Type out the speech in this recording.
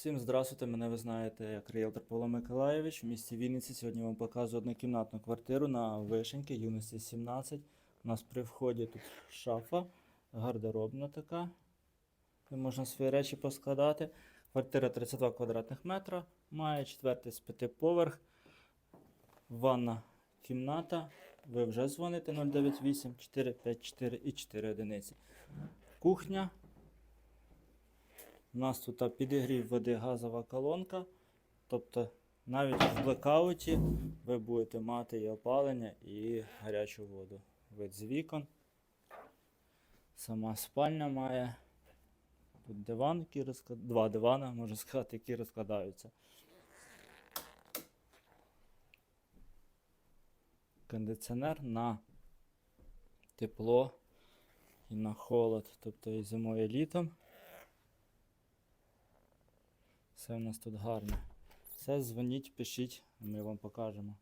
Всім здравствуйте, мене ви знаєте як ріелтор Павло Миколаєвич в місті Вінниці. Сьогодні вам показую однокімнатну квартиру на Вишеньки, юності 17. У нас при вході тут шафа, гардеробна така, де можна свої речі поскладати. Квартира 32 квадратних метра, має четвертий з п'яти поверх, ванна кімната. Ви вже дзвоните 098 454 і 4 одиниці. Кухня. У нас тут підігрів води газова колонка. Тобто навіть в блекауті ви будете мати і опалення, і гарячу воду. Вид з вікон. Сама спальня має. Тут диван, який розклад... два дивана, можна сказати, які розкладаються. Кондиціонер на тепло і на холод, тобто і зимою, і літом. Все в нас тут гарно. Все, дзвоніть, пишіть, ми вам покажемо.